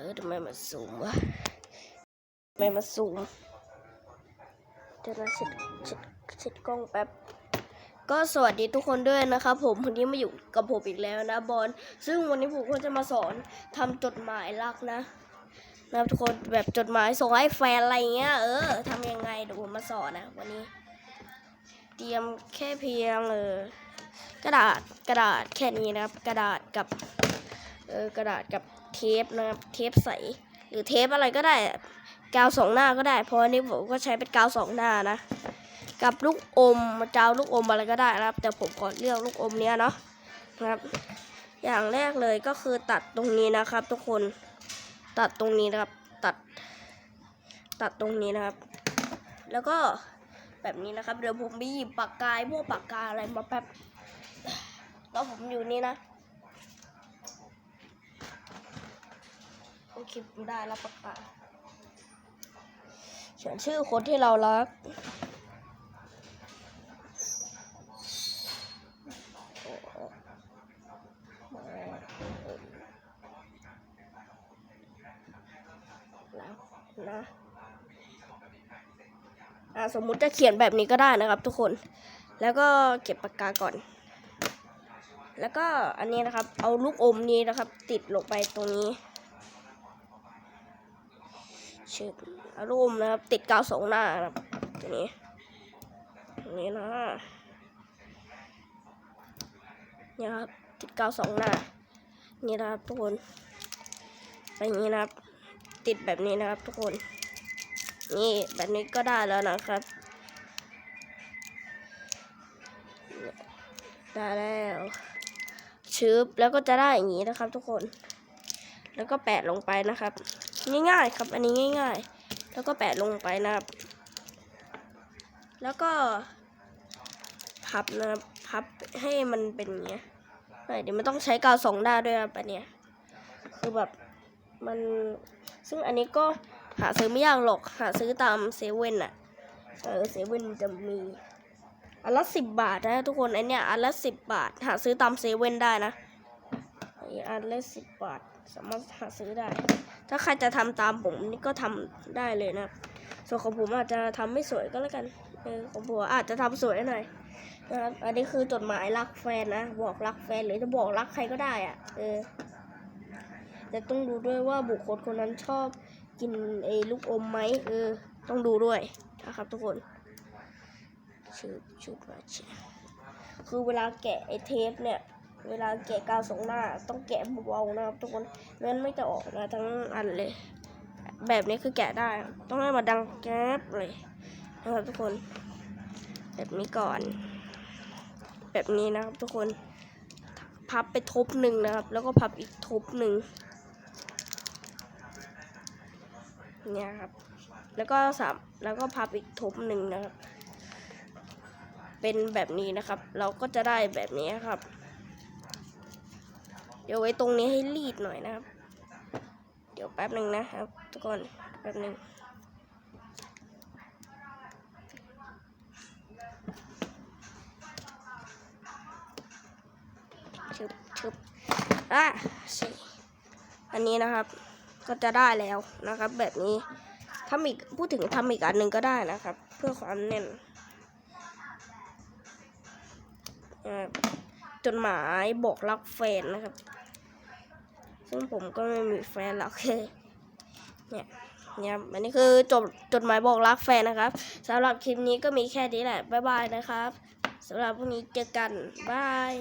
เออทำไมมันสูงวะทำไมมันสูงเดี๋ยวนะเช็ดเช็ดเช็ดกล้องแป๊บก็สวัสดีทุกคนด้วยนะครับผมวันนี้มาอยู่กับผมอีกแล้วนะบอลซึ่งวันนี้ผมก็จะมาสอนทำจดหมายรักนะนะทุกคนแบบจดหมายส่งให้แฟนอะไรเงี้ยเออทำยังไงเดี๋ยวผมมาสอนนะวันนี้ เตรียมแค่เพียงเออกระดาษกระดาษแค่นี้นะครับ กระดาษกับเออกระดาษกับ เทปนะครับเทปใส หรือเทปอะไรก็ได้ กาวสองหน้าก็ได้ เพราะอันนี้ผมก็ใช้เป็นกาวสองหน้านะ กับลูกอมเจ้าลูกอมอะไรก็ได้นะครับ แต่ผมขอเลือกลูกอมเนี้ยเนาะนะครับ อย่างแรกเลยก็คือตัดตรงนี้นะครับ ทุกคนตัดตรงนี้นะครับตัด ตัดตรงนี้นะครับ แล้วก็แบบนี้นะครับ เดี๋ยวผมไปหยิบปากกาพวกปากกาอะไรมาแป๊บแล้วผมอยู่นี่นะ โอเคผมได้แล้วปากกาเขียนชื่อคนที่เรารักแล้วนะอ่าสมมุติจะเขียนแบบนี้ก็ได้นะครับ ทุกคน แล้วก็เก็บปากกาก่อน แล้วก็อันนี้นะครับ เอาลูกอมนี้นะครับ ติดลงไปตรงนี้ เอาลูมนะครับ ติดกาวสองหน้านะครับตรงนี้ตรงนี้นะเนี่ยครับติดกาวสองหน้า นี่นะครับทุกคนไปอย่างนี้นะครับ ติดแบบนี้นะครับทุกคน นี่แบบนี้ก็ได้แล้วนะครับได้แล้วชืบแล้วก็จะได้อย่างนี้นะครับทุกคน แล้วก็แปะลงไปนะครับ ง่ายๆครับ อันนี้ง่าย ๆ แล้วก็แปะลงไปนะครับ แล้วก็พับนะครับพับให้มันเป็นอย่างเงี้ยเดี๋ยวมันต้องใช้กาวสองด้านด้วยครับอันเนี้ยคือแบบมันซึ่งอันนี้ก็หาซื้อไม่ยากหรอกหาซื้อตามเซเว่นอะเออเซเว่นจะมีอันละสิบบาทนะทุกคนไอเนี้ยอันละสิบบาท หาซื้อตามเซเว่นได้นะ ไออันละสิบบาท สามารถหาซื้อได้ ถ้าใครจะทำตามผมนี่ก็ทำได้เลยนะ ส่วนของผมอาจจะทำไม่สวยก็แล้วกันเออของผมอาจจะทำสวยหน่อยนะครับอันนี้คือจดหมายรักแฟนนะบอกรักแฟนหรือจะบอกรักใครก็ได้อะเออแต่ต้องดูด้วยว่าบุคคลคนนั้นชอบกินไอ้ลูกอมไหมเออ ต้องดูด้วยนะครับทุกคนชุดชุดมาเชคือเวลาแกะไอ้เทปเนี่ย เวลาแกะกาวสองหน้าต้องแกะเบาๆนะครับ ทุกคนไม่งั้นไม่จะออกมาทั้งอันเลย แบบนี้คือแกะได้ ต้องให้มาดังแก๊บเลยนะครับทุกคน แบบนี้ก่อน แบบนี้นะครับทุกคนพับไปทบหนึ่งนะครับ แล้วก็พับอีกทบหนึ่งเนี่ยครับ แล้วก็สามแล้วก็พับอีกทบหนึ่งนะครับ เป็นแบบนี้นะครับ เราก็จะได้แบบนี้ครับ ดี๋ยวไว้ตรงนี้ให้รีดหน่อยนะครับ เดี๋ยวแป๊บหนึ่งนะครับ ทุกคนแป๊บหนึ่งชึบชึบอะสิอันนี้นะครับ ก็จะได้แล้วนะครับ แบบนี้ทำอีกพูดถึงทำอีกอันหนึ่งก็ได้นะครับ เพื่อความแน่นจดหมายบอกรักแฟนนะครับ ซึ่งผมก็ไม่มีแฟนหรอกเนี่ยเนี่ยอันนี้คือจบจดหมายบอกรักแฟนนะครับสำหรับคลิปนี้ก็มีแค่นี้แหละบ๊ายบายนะครับสำหรับพรุ่งนี้เจอกันบาย